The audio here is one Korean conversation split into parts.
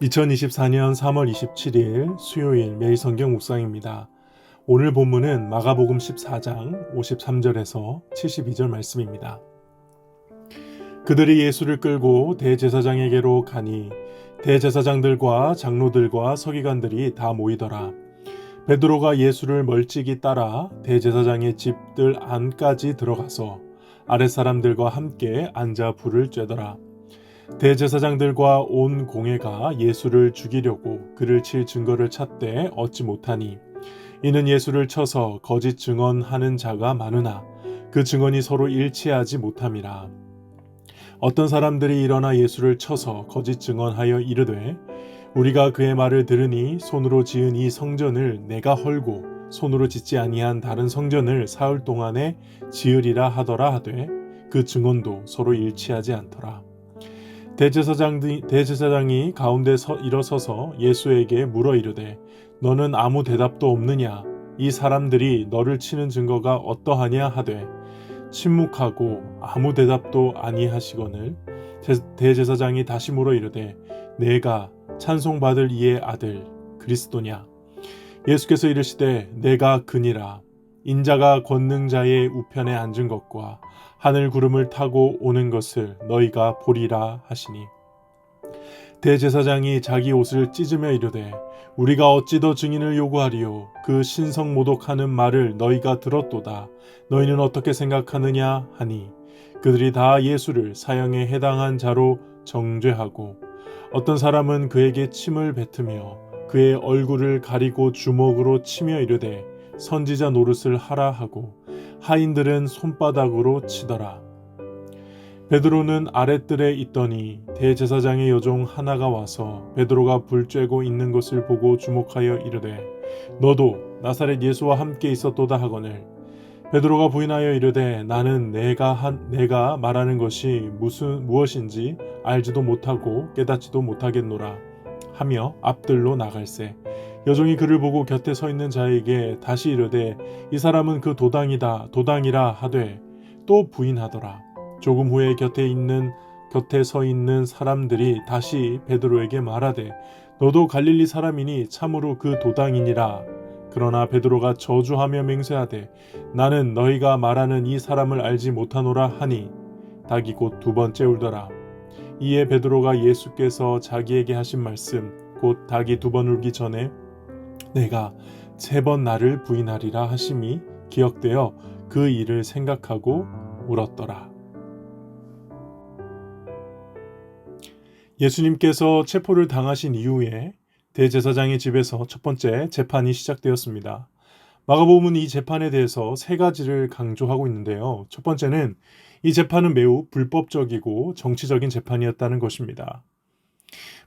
2024년 3월 27일 수요일 매일 성경 묵상입니다. 오늘 본문은 마가복음 14장 53절에서 72절 말씀입니다. 그들이 예수를 끌고 대제사장에게로 가니 대제사장들과 장로들과 서기관들이 다 모이더라. 베드로가 예수를 멀찍이 따라 대제사장의 집들 안까지 들어가서 아랫사람들과 함께 앉아 불을 쬐더라. 대제사장들과 온 공회가 예수를 죽이려고 그를 칠 증거를 찾되 얻지 못하니 이는 예수를 쳐서 거짓 증언하는 자가 많으나 그 증언이 서로 일치하지 못함이라. 어떤 사람들이 일어나 예수를 쳐서 거짓 증언하여 이르되 우리가 그의 말을 들으니 손으로 지은 이 성전을 내가 헐고 손으로 짓지 아니한 다른 성전을 사흘 동안에 지으리라 하더라 하되 그 증언도 서로 일치하지 않더라 대제사장이, 대제사장이 가운데 서, 일어서서 예수에게 물어 이르되 너는 아무 대답도 없느냐? 이 사람들이 너를 치는 증거가 어떠하냐 하되 침묵하고 아무 대답도 아니하시거늘 대제사장이 다시 물어 이르되 내가 찬송받을 이의 아들 그리스도냐? 예수께서 이르시되 내가 그니라. 인자가 권능자의 우편에 앉은 것과 하늘 구름을 타고 오는 것을 너희가 보리라 하시니. 대제사장이 자기 옷을 찢으며 이르되 우리가 어찌 더 증인을 요구하리요. 그 신성 모독하는 말을 너희가 들었도다. 너희는 어떻게 생각하느냐 하니. 그들이 다 예수를 사형에 해당한 자로 정죄하고 어떤 사람은 그에게 침을 뱉으며 그의 얼굴을 가리고 주먹으로 치며 이르되 선지자 노릇을 하라 하고 하인들은 손바닥으로 치더라. 베드로는 아랫뜰에 있더니 대제사장의 여종 하나가 와서 베드로가 불 쬐고 있는 것을 보고 주목하여 이르되 너도 나사렛 예수와 함께 있었도다 하거늘. 베드로가 부인하여 이르되 나는 내가 한 내가 말하는 것이 무슨 무엇인지 알지도 못하고 깨닫지도 못하겠노라. 하며 앞들로 나갈새 여종이 그를 보고 곁에 서 있는 자에게 다시 이르되 이 사람은 그 도당이다 도당이라 하되 또 부인하더라. 조금 후에 곁에 있는 곁에 서 있는 사람들이 다시 베드로에게 말하되 너도 갈릴리 사람이니 참으로 그 도당이니라. 그러나 베드로가 저주하며 맹세하되 나는 너희가 말하는 이 사람을 알지 못하노라 하니 닭이 곧 두 번째 울더라. 이에 베드로가 예수께서 자기에게 하신 말씀 곧 닭이 두 번 울기 전에 내가 세 번 나를 부인하리라 하심이 기억되어 그 일을 생각하고 울었더라. 예수님께서 체포를 당하신 이후에 대제사장의 집에서 첫 번째 재판이 시작되었습니다. 마가복음은 이 재판에 대해서 세 가지를 강조하고 있는데요. 첫 번째는 이 재판은 매우 불법적이고 정치적인 재판이었다는 것입니다.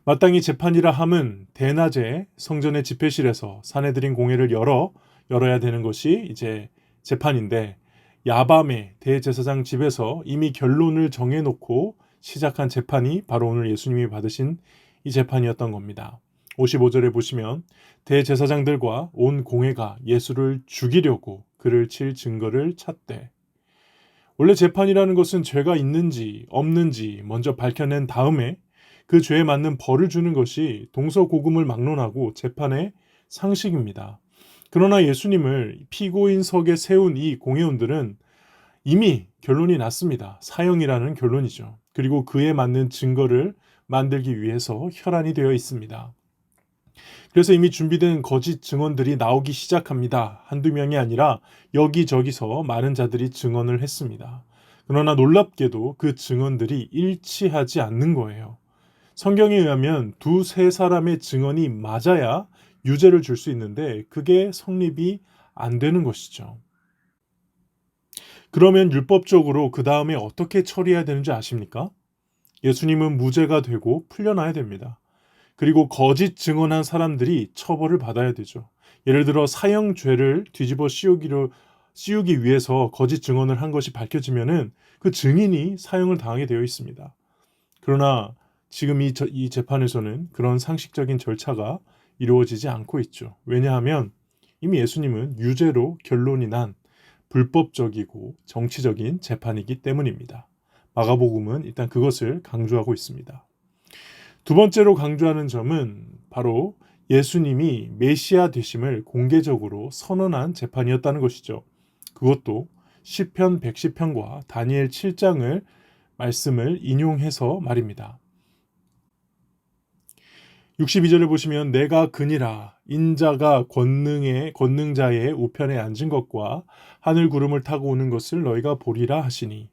마땅히 재판이라 함은 대낮에 성전의 집회실에서 사내들인 공회를 열어 열어야 되는 것이 이제 재판인데 야밤에 대제사장 집에서 이미 결론을 정해놓고 시작한 재판이 바로 오늘 예수님이 받으신 이 재판이었던 겁니다. 55절에 보시면 대제사장들과 온 공회가 예수를 죽이려고 그를 칠 증거를 찾되 원래 재판이라는 것은 죄가 있는지 없는지 먼저 밝혀낸 다음에 그 죄에 맞는 벌을 주는 것이 동서고금을 막론하고 재판의 상식입니다. 그러나 예수님을 피고인석에 세운 이 공회원들은 이미 결론이 났습니다. 사형이라는 결론이죠. 그리고 그에 맞는 증거를 만들기 위해서 혈안이 되어 있습니다. 그래서 이미 준비된 거짓 증언들이 나오기 시작합니다. 한두 명이 아니라 여기저기서 많은 자들이 증언을 했습니다. 그러나 놀랍게도 그 증언들이 일치하지 않는 거예요. 성경에 의하면 두 세 사람의 증언이 맞아야 유죄를 줄 수 있는데 그게 성립이 안 되는 것이죠. 그러면 율법적으로 그 다음에 어떻게 처리해야 되는지 아십니까? 예수님은 무죄가 되고 풀려나야 됩니다. 그리고 거짓 증언한 사람들이 처벌을 받아야 되죠. 예를 들어 사형죄를 뒤집어 씌우기로 씌우기 위해서 거짓 증언을 한 것이 밝혀지면은 그 증인이 사형을 당하게 되어 있습니다. 그러나 지금 이, 이 재판에서는 그런 상식적인 절차가 이루어지지 않고 있죠. 왜냐하면 이미 예수님은 유죄로 결론이 난 불법적이고 정치적인 재판이기 때문입니다. 마가복음은 일단 그것을 강조하고 있습니다. 두 번째로 강조하는 점은 바로 예수님이 메시아 되심을 공개적으로 선언한 재판이었다는 것이죠. 그것도 시편 110편과 다니엘 7장을 말씀을 인용해서 말입니다. 62절을 보시면 내가 그니라 인자가 권능의 권능자의 우편에 앉은 것과 하늘 구름을 타고 오는 것을 너희가 보리라 하시니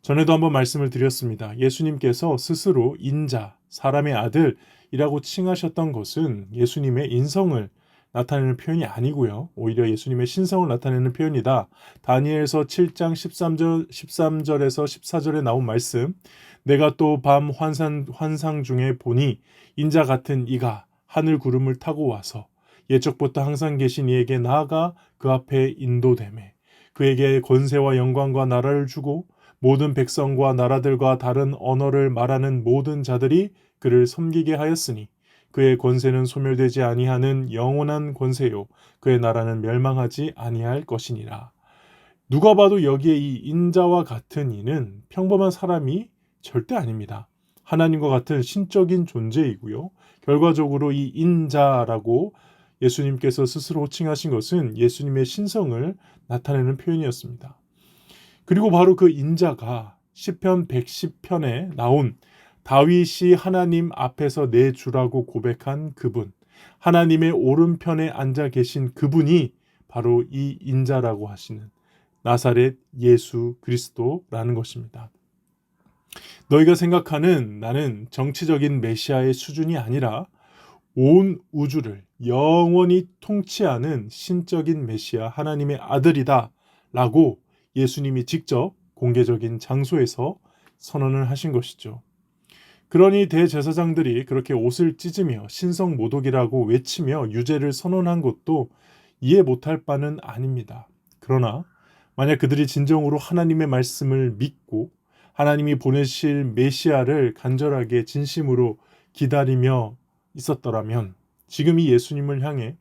전에도 한번 말씀을 드렸습니다. 예수님께서 스스로 인자 사람의 아들이라고 칭하셨던 것은 예수님의 인성을 나타내는 표현이 아니고요. 오히려 예수님의 신성을 나타내는 표현이다. 다니엘서 7장 13절 13절에서 14절에 나온 말씀 내가 또 밤 환상 환상 중에 보니 인자 같은 이가 하늘 구름을 타고 와서 예적부터 항상 계신 이에게 나아가 그 앞에 인도됨에 그에게 권세와 영광과 나라를 주고 모든 백성과 나라들과 다른 언어를 말하는 모든 자들이 그를 섬기게 하였으니 그의 권세는 소멸되지 아니하는 영원한 권세요 그의 나라는 멸망하지 아니할 것이니라. 누가 봐도 여기에 이 인자와 같은 이는 평범한 사람이 절대 아닙니다. 하나님과 같은 신적인 존재이고요. 결과적으로 이 인자라고 예수님께서 스스로 호칭하신 것은 예수님의 신성을 나타내는 표현이었습니다. 그리고 바로 그 인자가 시편 110편에 나온 다윗이 하나님 앞에서 내 주라고 고백한 그분, 하나님의 오른편에 앉아 계신 그분이 바로 이 인자라고 하시는 나사렛 예수 그리스도라는 것입니다. 너희가 생각하는 나는 정치적인 메시아의 수준이 아니라 온 우주를 영원히 통치하는 신적인 메시아 하나님의 아들이다 라고 예수님이 직접 공개적인 장소에서 선언을 하신 것이죠. 그러니 대제사장들이 그렇게 옷을 찢으며 신성 모독이라고 외치며 유죄를 선언한 것도 이해 못할 바는 아닙니다. 그러나 만약 그들이 진정으로 하나님의 말씀을 믿고 하나님이 보내실 메시아를 간절하게 진심으로 기다리며 있었더라면 지금 이 예수님을 향해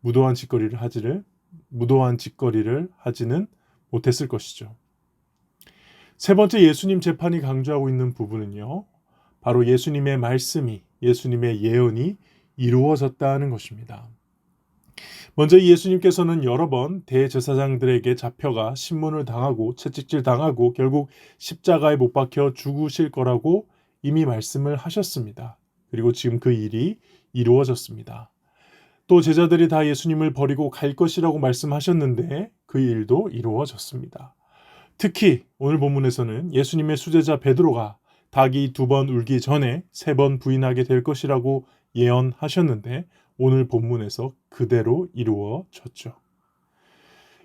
무도한 짓거리를 하지를 무도한 짓거리를 하지는 못했을 것이죠. 세 번째 예수님 재판이 강조하고 있는 부분은요. 바로 예수님의 말씀이 예수님의 예언이 이루어졌다는 것입니다. 먼저 예수님께서는 여러 번 대제사장들에게 잡혀가 신문을 당하고 채찍질 당하고 결국 십자가에 못 박혀 죽으실 거라고 이미 말씀을 하셨습니다. 그리고 지금 그 일이 이루어졌습니다. 또 제자들이 다 예수님을 버리고 갈 것이라고 말씀하셨는데 그 일도 이루어졌습니다. 특히 오늘 본문에서는 예수님의 수제자 베드로가 닭이 두 번 울기 전에 세 번 부인하게 될 것이라고 예언하셨는데 오늘 본문에서 그대로 이루어졌죠.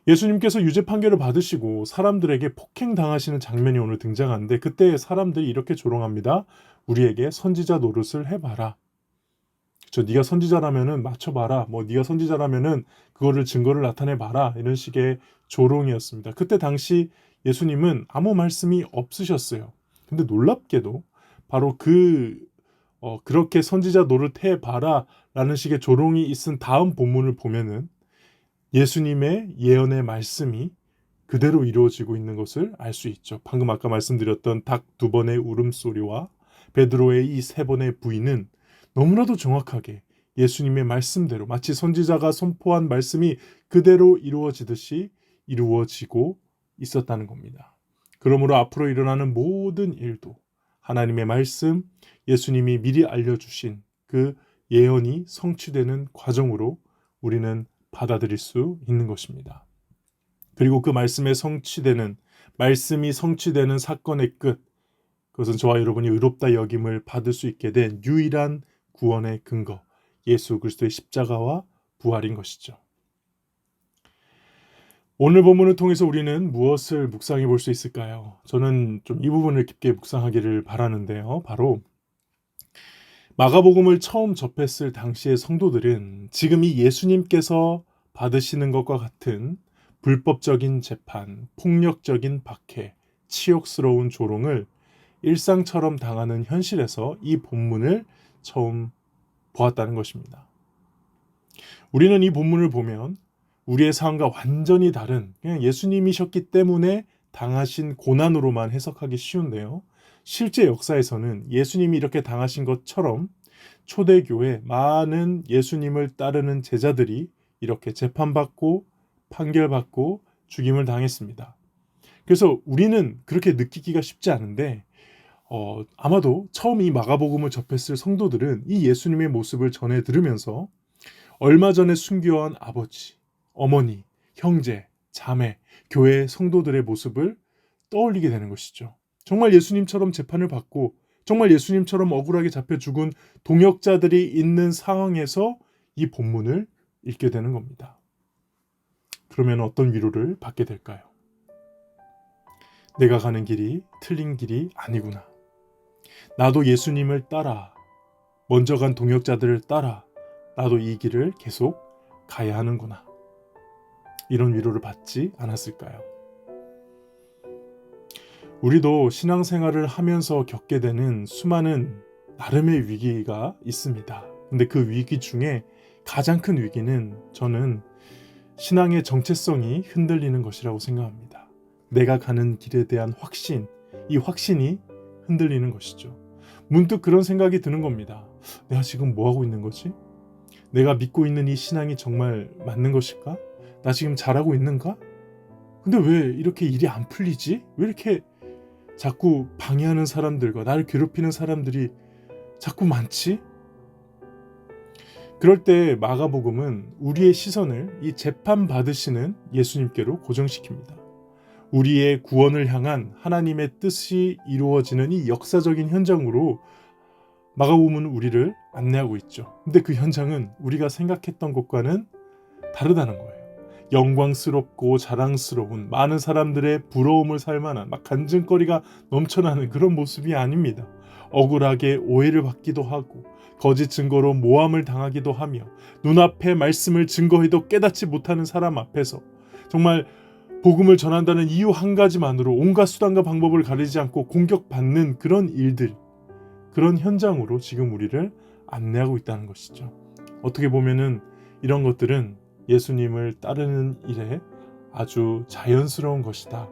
예수님께서 유죄 판결을 받으시고 사람들에게 폭행당하시는 장면이 오늘 등장하는데 그때 사람들이 이렇게 조롱합니다. 우리에게 선지자 노릇을 해봐라. 저 네가 선지자라면은 맞춰봐라. 뭐 네가 선지자라면은 그거를 증거를 나타내봐라. 이런 식의 조롱이었습니다. 그때 당시 예수님은 아무 말씀이 없으셨어요. 근데 놀랍게도 바로 그 어, 그렇게 선지자 노릇해 봐라라는 식의 조롱이 있은 다음 본문을 보면은 예수님의 예언의 말씀이 그대로 이루어지고 있는 것을 알 수 있죠. 방금 아까 말씀드렸던 닭 두 번의 울음소리와 베드로의 이 세 번의 부인은 너무나도 정확하게 예수님의 말씀대로 마치 선지자가 선포한 말씀이 그대로 이루어지듯이 이루어지고 있었다는 겁니다. 그러므로 앞으로 일어나는 모든 일도 하나님의 말씀, 예수님이 미리 알려주신 그 예언이 성취되는 과정으로 우리는 받아들일 수 있는 것입니다. 그리고 그 말씀에 성취되는 말씀이 성취되는 사건의 끝 그것은 저와 여러분이 의롭다 여김을 받을 수 있게 된 유일한 구원의 근거 예수 그리스도의 십자가와 부활인 것이죠. 오늘 본문을 통해서 우리는 무엇을 묵상해 볼 수 있을까요? 저는 좀 이 부분을 깊게 묵상하기를 바라는데요. 바로 마가복음을 처음 접했을 당시의 성도들은 지금 이 예수님께서 받으시는 것과 같은 불법적인 재판, 폭력적인 박해, 치욕스러운 조롱을 일상처럼 당하는 현실에서 이 본문을 처음 보았다는 것입니다. 우리는 이 본문을 보면 우리의 상황과 완전히 다른 그냥 예수님이셨기 때문에 당하신 고난으로만 해석하기 쉬운데요. 실제 역사에서는 예수님이 이렇게 당하신 것처럼 초대교회 많은 예수님을 따르는 제자들이 이렇게 재판받고 판결받고 죽임을 당했습니다. 그래서 우리는 그렇게 느끼기가 쉽지 않은데 어, 아마도 처음 이 마가복음을 접했을 성도들은 이 예수님의 모습을 전해 들으면서 얼마 전에 순교한 아버지, 어머니, 형제, 자매, 교회 성도들의 모습을 떠올리게 되는 것이죠. 정말 예수님처럼 재판을 받고 정말 예수님처럼 억울하게 잡혀 죽은 동역자들이 있는 상황에서 이 본문을 읽게 되는 겁니다. 그러면 어떤 위로를 받게 될까요? 내가 가는 길이 틀린 길이 아니구나. 나도 예수님을 따라 먼저 간 동역자들을 따라 나도 이 길을 계속 가야 하는구나. 이런 위로를 받지 않았을까요? 우리도 신앙생활을 하면서 겪게 되는 수많은 나름의 위기가 있습니다. 근데 그 위기 중에 가장 큰 위기는 저는 신앙의 정체성이 흔들리는 것이라고 생각합니다. 내가 가는 길에 대한 확신, 이 확신이 흔들리는 것이죠. 문득 그런 생각이 드는 겁니다. 내가 지금 뭐 하고 있는 거지? 내가 믿고 있는 이 신앙이 정말 맞는 것일까? 나 지금 잘하고 있는가? 근데 왜 이렇게 일이 안 풀리지? 왜 이렇게 자꾸 방해하는 사람들과 나를 괴롭히는 사람들이 자꾸 많지? 그럴 때 마가복음은 우리의 시선을 이 재판 받으시는 예수님께로 고정시킵니다. 우리의 구원을 향한 하나님의 뜻이 이루어지는 이 역사적인 현장으로 마가복음은 우리를 안내하고 있죠. 근데 그 현장은 우리가 생각했던 것과는 다르다는 거예요. 영광스럽고 자랑스러운 많은 사람들의 부러움을 살 만한 막 간증거리가 넘쳐나는 그런 모습이 아닙니다. 억울하게 오해를 받기도 하고 거짓 증거로 모함을 당하기도 하며 눈앞에 말씀을 증거해도 깨닫지 못하는 사람 앞에서 정말 복음을 전한다는 이유 한 가지만으로 온갖 수단과 방법을 가리지 않고 공격받는 그런 일들, 그런 현장으로 지금 우리를 안내하고 있다는 것이죠. 어떻게 보면은 이런 것들은 예수님을 따르는 일에 아주 자연스러운 것이다.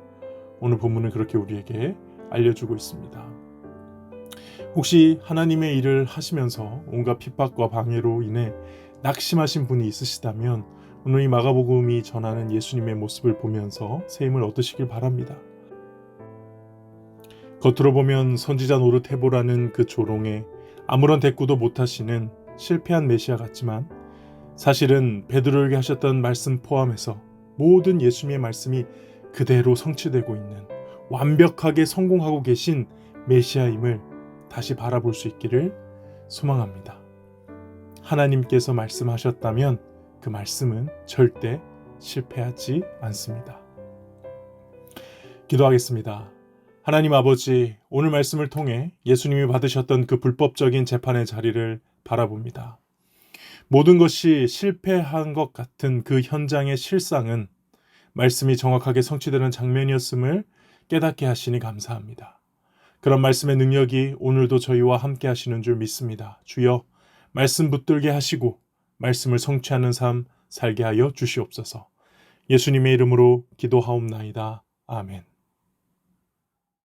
오늘 본문은 그렇게 우리에게 알려주고 있습니다. 혹시 하나님의 일을 하시면서 온갖 핍박과 방해로 인해 낙심하신 분이 있으시다면 오늘 이 마가복음이 전하는 예수님의 모습을 보면서 새 힘을 얻으시길 바랍니다. 겉으로 보면 선지자 노릇 해보라는 그 조롱에 아무런 대꾸도 못하시는 실패한 메시아 같지만 사실은 베드로에게 하셨던 말씀 포함해서 모든 예수님의 말씀이 그대로 성취되고 있는 완벽하게 성공하고 계신 메시아임을 다시 바라볼 수 있기를 소망합니다. 하나님께서 말씀하셨다면 그 말씀은 절대 실패하지 않습니다. 기도하겠습니다. 하나님 아버지, 오늘 말씀을 통해 예수님이 받으셨던 그 불법적인 재판의 자리를 바라봅니다. 모든 것이 실패한 것 같은 그 현장의 실상은 말씀이 정확하게 성취되는 장면이었음을 깨닫게 하시니 감사합니다. 그런 말씀의 능력이 오늘도 저희와 함께 하시는 줄 믿습니다. 주여, 말씀 붙들게 하시고 말씀을 성취하는 삶 살게 하여 주시옵소서. 예수님의 이름으로 기도하옵나이다. 아멘.